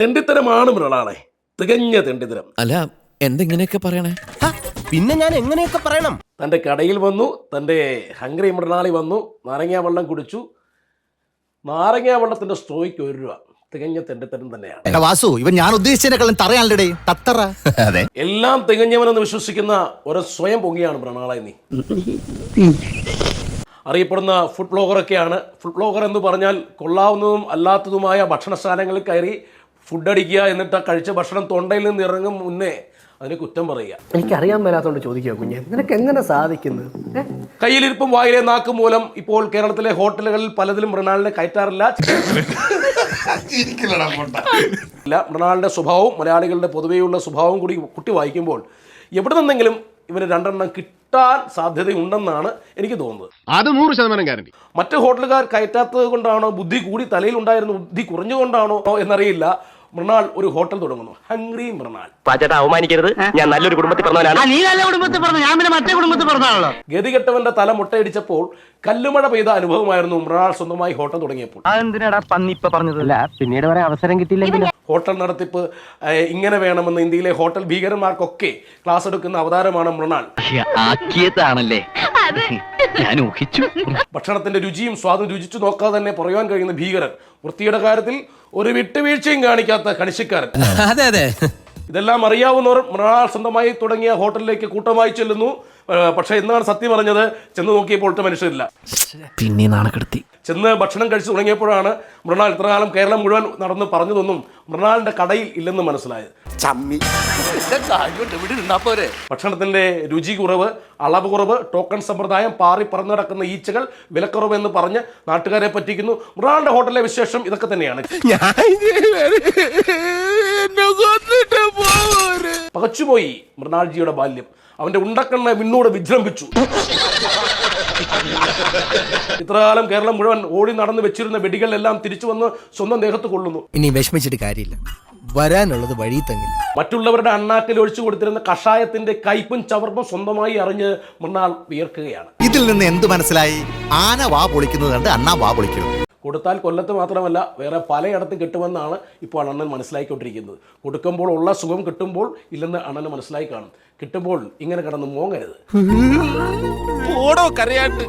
തെണ്ടിത്തരമാണ് മൃണാളെ. തികഞ്ഞ തെണ്ടിത്തരം. അല്ല എന്തെങ്ങനെയൊക്കെ പറയണേ? പിന്നെ ഞാൻ എങ്ങനെയൊക്കെ പറയണം? തന്റെ കടയിൽ വന്നു തന്റെ ഹംഗ്രി മൃണാളി വന്നു നാരങ്ങാ വെള്ളം കുടിച്ചു. നാരങ്ങാ വെള്ളത്തിന്റെ സ്ട്രോയ്ക്ക് ഒരു രൂപ. തികഞ്ഞ തെണ്ടിത്തരം തന്നെയാണ്. വാസു ഇവൻ ഞാൻ ഉദ്ദേശിച്ചതിനെക്കാളും തറയാണല്ലേ തത്തറ. അതെ. എല്ലാം തികഞ്ഞവനെന്ന് വിശ്വസിക്കുന്ന ഒരു സ്വയം പൊങ്ങിയാണ് മൃണാളെ നീ. അറിയപ്പെടുന്ന ഫുഡ് ബ്ലോഗറൊക്കെയാണ് ഫുഡ് ബ്ലോഗർ എന്ന് പറഞ്ഞാൽ കൊള്ളാവുന്നതും അല്ലാത്തതുമായ ഭക്ഷണശാലകളിൽ കയറി ഫുഡ് അടിക്കുക എന്നിട്ട് ആ കഴിച്ച ഭക്ഷണം തൊണ്ടയിൽ നിന്ന് ഇറങ്ങും മുന്നേ അതിന് കുറ്റം പറയുക. എനിക്കറിയാൻ മേലാത്തോണ്ട് ചോദിക്കുക കുഞ്ഞെ നിനക്ക് എങ്ങനെ സാധിക്കുന്നു? ഏ? കയ്യിലിരിപ്പും വായിലെ നാക്ക് മൂലം ഇപ്പോൾ കേരളത്തിലെ ഹോട്ടലുകളിൽ പലതിലും മൃണാളിനെ കയറ്റാറില്ല. ഇല്ല മൃണാളിന്റെ സ്വഭാവവും മലയാളികളുടെ പൊതുവെയുള്ള സ്വഭാവവും കൂടി കുട്ടി വായിക്കുമ്പോൾ എവിടെ നിന്നെങ്കിലും ഇവന് രണ്ടെണ്ണം കിട്ടാൻ സാധ്യതയുണ്ടെന്നാണ് എനിക്ക് തോന്നുന്നത്. അത് നൂറ് ശതമാനം ഗ്യാരണ്ടി മറ്റ് ഹോട്ടലുകാർ കയറ്റാത്തത് കൊണ്ടാണോ? ബുദ്ധി കൂടി തലയിൽ ഉണ്ടായിരുന്ന ബുദ്ധി കുറഞ്ഞുകൊണ്ടാണോ എന്നറിയില്ല. മൃണാൾ ഒരു ഹോട്ടൽ തുടങ്ങുന്നു. ഹംഗ്രി മൃണാൾ പാച്ചേട്ടാ അവമാനിക്കരുത്. ഞാൻ നല്ലൊരു കുടുംബത്തിൽ പറഞ്ഞവനാണ്. നീ നല്ല കുടുംബത്തിൽ പറഞ്ഞു ഞാൻ പിന്നെ മറ്റേ കുടുംബത്തിൽ പറഞ്ഞാണല്ലോ ഗതികെട്ടവന്റെ തല മുട്ടയടിച്ചപ്പോൾ കല്ലുമഴ പെയ്ത അനുഭവമായിരുന്നു മൃണാൾ സ്വന്തമായി ഹോട്ടൽ തുടങ്ങിയപ്പോൾ. അതെന്തിനാടാ പന്നി ഇപ്പൊ പറഞ്ഞത്? അല്ല പിന്നീട് വരെ അവസരം കിട്ടിയില്ലെങ്കിൽ ഹോട്ടൽ നടത്തിപ്പ് ഇങ്ങനെ വേണമെന്ന് ഇന്ത്യയിലെ ഹോട്ടൽ ഭീകരന്മാർക്കൊക്കെ ക്ലാസ് എടുക്കുന്ന അവതാരമാണ് മൃണാൾ ആക്കിയതാണല്ലേ? ഞാൻ ഊഹിച്ചു. ഭക്ഷണത്തിന്റെ രുചിയും സ്വാദും രുചിച്ചു നോക്കാതെ തന്നെ പറയാൻ കഴിയുന്ന ഭീകരൻ വൃത്തിയുടെ കാര്യത്തിൽ ഒരു വിട്ടുവീഴ്ചയും കാണിക്കാത്ത കണിശക്കാരൻ. അതെ അതെ. ഇതെല്ലാം അറിയാവുന്നവർ മൃണാൾ സ്വന്തമായി തുടങ്ങിയ ഹോട്ടലിലേക്ക് കൂട്ടമായി ചെല്ലുന്നു. പക്ഷെ എന്നാണ് സത്യം പറഞ്ഞത് ചെന്ന് നോക്കിയപ്പോൾ ഒട്ടും മനുഷ്യരില്ല. പിന്നെ നാണക്കെടുത്തി. ചെന്ന് ഭക്ഷണം കഴിച്ചു തുടങ്ങിയപ്പോഴാണ് മൃണാൾ ഇത്ര കാലം കേരളം മുഴുവൻ നടന്ന് പറഞ്ഞതൊന്നും മൃണാളിന്റെ കടയിൽ ഇല്ലെന്ന് മനസ്സിലായത്. ഭക്ഷണത്തിന്റെ രുചി കുറവ് അളവ് കുറവ് ടോക്കൺ സമ്പ്രദായം പാറി പറന്നു നടക്കുന്ന ഈച്ചകൾ വിലക്കുറവ് എന്ന് പറഞ്ഞ് നാട്ടുകാരെ പറ്റിക്കുന്നു. മൃണാളിന്റെ ഹോട്ടലിലെ വിശേഷം ഇതൊക്കെ തന്നെയാണ്. പകച്ചുപോയി മൃണാൾജിയുടെ ബാല്യം. അവന്റെ ഉണ്ടക്കണ്ണ മിന്നൂടെ വിജൃംഭിച്ചു. ഇത്രകാലം കേരളം മുഴുവൻ ഓടി നടന്ന് വെച്ചിരുന്ന വെടികളെല്ലാം തിരിച്ചു വന്ന് സ്വന്തം ദേഹത്ത് കൊള്ളുന്നു. ഇനി വിഷമിച്ചിട്ട് കാര്യമില്ല. വരാനുള്ളത് വഴി തങ്ങില്ല. മറ്റുള്ളവരുടെ അണ്ണാക്കിൽ ഒഴിച്ചു കൊടുത്തിരുന്ന കഷായത്തിന്റെ കയ്പും ചവർപ്പും സ്വന്തമായി അറിഞ്ഞ് മൃണാൾ വിയർക്കുകയാണ്. ഇതിൽ നിന്ന് എന്ത് മനസ്സിലായി? ആന വാ പൊളിക്കുന്നത് കണ്ട് അണ്ണാ വാ പൊളിക്കണം. കൊടുത്താൽ കൊല്ലത്ത് മാത്രമല്ല വേറെ പലയിടത്തും കിട്ടുമെന്നാണ് ഇപ്പോൾ അണ്ണൻ മനസ്സിലാക്കിക്കൊണ്ടിരിക്കുന്നത്. കൊടുക്കുമ്പോൾ ഉള്ള സുഖം കിട്ടുമ്പോൾ ഇല്ലെന്ന് അണ്ണന് മനസ്സിലായി കാണും. കിട്ടുമ്പോൾ ഇങ്ങനെ കിടന്ന് മോങ്ങരുത്. ഓടോ കരയാട്ട്